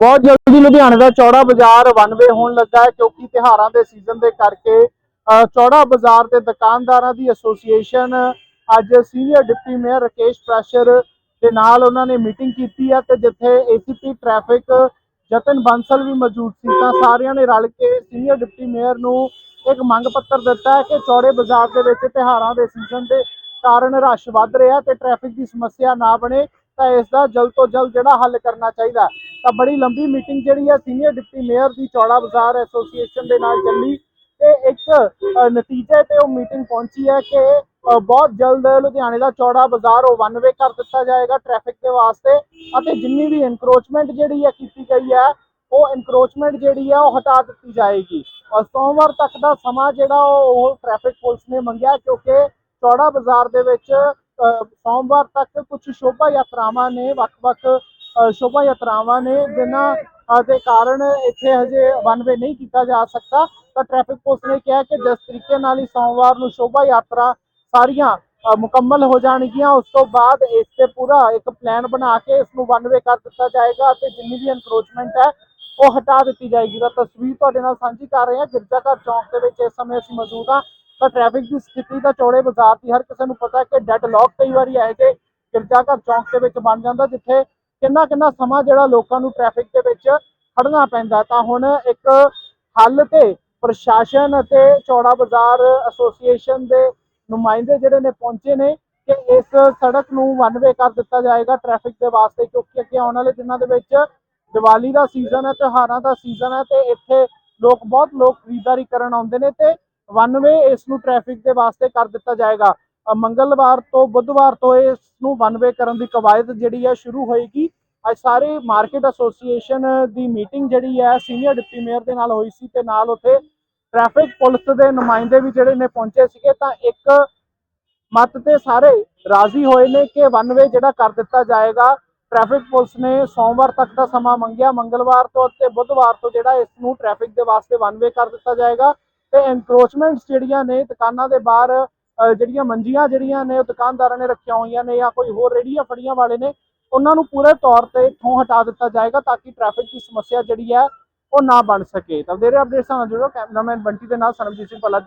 ਬਹੁਤ ਜਲਦੀ ਲੁਧਿਆਣੇ ਦਾ ਚੌੜਾ ਬਾਜ਼ਾਰ ਵਨਵੇ ਹੋਣ ਲੱਗਾ ਹੈ, ਕਿਉਂਕਿ ਤਿਹਾਰਾਂ ਦੇ ਸੀਜ਼ਨ ਦੇ ਕਰਕੇ ਚੌੜਾ ਬਾਜ਼ਾਰ ਦੇ ਦੁਕਾਨਦਾਰਾਂ ਦੀ ਐਸੋਸੀਏਸ਼ਨ ਅੱਜ senior deputy mayor Rakesh Prashar ਦੇ ਨਾਲ ਉਹਨਾਂ ਨੇ ਮੀਟਿੰਗ ਕੀਤੀ ਹੈ ਤੇ ਜਿੱਥੇ ਏਸੀਪੀ ਟ੍ਰੈਫਿਕ ਜਤਨ ਬੰਸਲ ਵੀ ਮੌਜੂਦ ਸੀ, ਤਾਂ ਸਾਰਿਆਂ ਨੇ ਰਲ ਕੇ ਸੀਨੀਅਰ ਡਿਪਟੀ ਮੇਅਰ ਨੂੰ ਇੱਕ ਮੰਗ ਪੱਤਰ ਦਿੱਤਾ ਹੈ ਕਿ ਚੌੜੇ ਬਾਜ਼ਾਰ ਦੇ ਵਿੱਚ ਤਿਹਾਰਾਂ ਦੇ ਸੀਜ਼ਨ ਦੇ ਕਾਰਨ ਰਸ਼ ਵੱਧ ਰਿਹਾ ਤੇ ਟ੍ਰੈਫਿਕ ਦੀ ਸਮੱਸਿਆ ਨਾ ਬਣੇ। ਤਾਂ ਇਸ ਦਾ ਜਲਦ ਤੋਂ ਜਲਦ ਜਿਹੜਾ ਹੱਲ ਕਰਨਾ ਚਾਹੀਦਾ। ਤਾਂ ਬੜੀ ਲੰਬੀ ਮੀਟਿੰਗ ਜਿਹੜੀ ਹੈ, ਸੀਨੀਅਰ ਡਿਪਟੀ ਮੇਅਰ ਦੀ ਚੌੜਾ ਬਾਜ਼ਾਰ ਐਸੋਸੀਏਸ਼ਨ ਦੇ ਨਾਲ ਚੱਲੀ ਤੇ ਇੱਕ ਨਤੀਜੇ ਤੇ ਉਹ ਮੀਟਿੰਗ ਪਹੁੰਚੀ ਹੈ ਕਿ ਬਹੁਤ ਜਲਦ ਲੁਧਿਆਣੇ ਦਾ ਚੌੜਾ ਬਾਜ਼ਾਰ ਉਹ ਵਨ ਵੇ ਕਰ ਦਿੱਤਾ ਜਾਏਗਾ ਟ੍ਰੈਫਿਕ ਦੇ ਵਾਸਤੇ ਅਤੇ ਜਿੰਨੀ ਵੀ ਇਨਕਰੋਚਮੈਂਟ ਜਿਹੜੀ ਹੈ ਕੀਤੀ ਗਈ ਹੈ, ਉਹ ਇਨਕਰੋਚਮੈਂਟ ਜਿਹੜੀ ਹੈ ਉਹ ਹਟਾ ਦਿੱਤੀ ਜਾਏਗੀ। ਔਰ ਸੋਮਵਾਰ ਤੱਕ ਦਾ ਸਮਾਂ ਜਿਹੜਾ ਉਹ ਉਹ ਟ੍ਰੈਫਿਕ ਪੁਲਿਸ ਨੇ ਮੰਗਿਆ ਕਿਉਂਕਿ ਚੌੜਾ ਬਾਜ਼ਾਰ ਦੇ ਵਿੱਚ ਸੋਮਵਾਰ ਤੱਕ ਕੁਝ ਸ਼ੋਭਾ ਯਾਤਰਾਵਾਂ ਨੇ ਵੱਖ-ਵੱਖ ਸ਼ੋਭਾ ਯਾਤਰਾਵਾਂ ਨੇ, ਜਿਨ੍ਹਾਂ ਦੇ ਕਾਰਨ ਇੱਥੇ ਹਜੇ ਵਨ ਨਹੀਂ ਕੀਤਾ ਜਾ ਸਕਦਾ। ਤਾਂ ਟ੍ਰੈਫਿਕ ਪੁਲਿਸ ਨੇ ਕਿਹਾ ਕਿ ਜਿਸ ਤਰੀਕੇ ਨਾਲ ਹੀ ਸੋਮਵਾਰ ਨੂੰ ਸ਼ੋਭਾ ਯਾਤਰਾ ਸਾਰੀਆਂ ਮੁਕੰਮਲ ਹੋ ਜਾਣਗੀਆਂ, ਉਸ ਤੋਂ ਬਾਅਦ ਇਸ ਤੇ ਪੂਰਾ ਇੱਕ ਪਲਾਨ ਬਣਾ ਕੇ ਇਸ ਨੂੰ ਵਨ ਕਰ ਦਿੱਤਾ ਜਾਏਗਾ ਤੇ ਜਿੰਨੀ ਵੀ ਇਨਕਰੋਚਮੈਂਟ ਹੈ, ਉਹ ਹਟਾ ਦਿੱਤੀ ਜਾਏਗੀ। ਤਾਂ ਤਸਵੀਰ ਤੁਹਾਡੇ ਨਾਲ ਸਾਂਝੀ ਕਰ ਰਹੇ ਹਾਂ। ਗਿਰਜਾਘਰ ਚੌਂਕ ਦੇ ਵਿੱਚ ਇਸ ਸਮੇਂ ਅਸੀਂ ਮੌਜੂਦ ਹਾਂ। ਤਾਂ ਟ੍ਰੈਫਿਕ ਦੀ ਸਥਿਤੀ ਤਾਂ ਚੌੜੇ ਬਾਜ਼ਾਰ ਦੀ ਹਰ ਕਿਸੇ ਨੂੰ ਪਤਾ ਕਿ ਡੈਡ ਲੌਕ ਕਈ ਵਾਰੀ ਆਏ ਜੇ ਗਿਰਜਾਘਰ ਚੌਂਕ ਦੇ ਵਿੱਚ ਬਣ ਜਾਂਦਾ ਜਿੱਥੇ ਕਿੰਨਾ ਕਿੰਨਾ ਸਮਾਂ ਜਿਹੜਾ ਲੋਕਾਂ ਨੂੰ ਟ੍ਰੈਫਿਕ ਦੇ ਵਿੱਚ ਖੜਨਾ ਪੈਂਦਾ ਤਾਂ ਹੁਣ ਇੱਕ ਹੱਲ ਤੇ ਪ੍ਰਸ਼ਾਸਨ ਅਤੇ ਚੌੜਾ ਬਾਜ਼ਾਰ ਐਸੋਸੀਏਸ਼ਨ ਦੇ ਨੁਮਾਇੰਦੇ ਜਿਹੜੇ ਨੇ ਪਹੁੰਚੇ ਨੇ ਕਿ ਇਸ ਸੜਕ ਨੂੰ ਵਨ ਵੇ ਕਰ ਦਿੱਤਾ ਜਾਏਗਾ ਟ੍ਰੈਫਿਕ ਦੇ ਵਾਸਤੇ, ਕਿਉਂਕਿ ਅੱਗੇ ਆਉਣ ਵਾਲੇ ਦਿਨਾਂ ਦੇ ਵਿੱਚ ਦੀਵਾਲੀ ਦਾ ਸੀਜ਼ਨ ਹੈ, ਤਿਉਹਾਰਾਂ ਦਾ ਸੀਜ਼ਨ ਹੈ ਤੇ ਇੱਥੇ ਲੋਕ ਬਹੁਤ ਲੋਕ ਖਰੀਦਦਾਰੀ ਕਰਨ ਆਉਂਦੇ ਨੇ ਤੇ ਵਨ ਵੇ ਇਸ ਨੂੰ ਟ੍ਰੈਫਿਕ ਦੇ ਵਾਸਤੇ ਕਰ ਦਿੱਤਾ ਜਾਏਗਾ। ਮੰਗਲਵਾਰ ਤੋਂ ਬੁੱਧਵਾਰ ਤੋਂ ਇਸ ਨੂੰ ਵਨ ਵੇ ਕਰਨ ਦੀ ਕਵਾਇਦ ਜਿਹੜੀ ਹੈ ਸ਼ੁਰੂ ਹੋਏਗੀ। ਅੱਜ ਸਾਰੇ ਮਾਰਕੀਟ ਐਸੋਸੀਏਸ਼ਨ ਦੀ ਮੀਟਿੰਗ ਜਿਹੜੀ ਹੈ ਸੀਨੀਅਰ ਡਿਪਟੀ ਮੇਅਰ ਦੇ ਨਾਲ ਹੋਈ ਸੀ ਤੇ ਨਾਲ ਉੱਥੇ ਟ੍ਰੈਫਿਕ ਪੁਲਿਸ ਦੇ ਨੁਮਾਇੰਦੇ ਵੀ ਜਿਹੜੇ ਨੇ ਪਹੁੰਚੇ ਸੀਗੇ। ਤਾਂ ਇੱਕ ਮਤ ਤੇ ਸਾਰੇ ਰਾਜ਼ੀ ਹੋਏ ਨੇ ਕਿ ਵਨ ਵੇ ਜਿਹੜਾ ਕਰ ਦਿੱਤਾ ਜਾਏਗਾ। ਟ੍ਰੈਫਿਕ ਪੁਲਿਸ ਨੇ ਸੋਮਵਾਰ ਤੱਕ ਦਾ ਸਮਾਂ ਮੰਗਿਆ। ਮੰਗਲਵਾਰ ਤੋਂ ਅਤੇ ਬੁੱਧਵਾਰ ਤੋਂ ਜਿਹੜਾ ਇਸ ਨੂੰ ਟ੍ਰੈਫਿਕ ਦੇ ਵਾਸਤੇ ਵਨ ਵੇ ਕਰ ਦਿੱਤਾ ਜਾਏਗਾ। ਤੇ ਐਨਕਰੋਚਮੈਂਟਸ ਜਿਹੜੀਆਂ ਨੇ ਦੁਕਾਨਾਂ ਦੇ ਬਾਹਰ ਜਿਹੜੀਆਂ ਮੰਜੀਆਂ ਜਿਹੜੀਆਂ ਨੇ, ਉਹ ਦੁਕਾਨਦਾਰਾਂ ਨੇ ਰੱਖੀਆਂ ਹੋਈਆਂ ਨੇ ਜਾਂ ਕੋਈ ਹੋਰ ਰੇੜੀਆਂ ਫੜੀਆਂ ਵਾਲੇ ਨੇ, ਉਹਨਾਂ ਨੂੰ ਪੂਰੇ ਤੌਰ ਤੇ ਇੱਥੋਂ ਹਟਾ ਦਿੱਤਾ ਜਾਏਗਾ ਤਾਂ ਕਿ ਟ੍ਰੈਫਿਕ ਦੀ ਸਮੱਸਿਆ ਜਿਹੜੀ ਹੈ ਉਹ ਨਾ ਬਣ ਸਕੇ। ਤਾਂ ਵਧੇਰੇ ਅਪਡੇਟਸ ਨਾਲ ਜੁੜੋ ਕੈਮਰਾਮੈਨ ਬੰਟੀ ਦੇ ਨਾਲ ਸਰਬਜੀਤ ਸਿੰਘ ਭੱਲਾ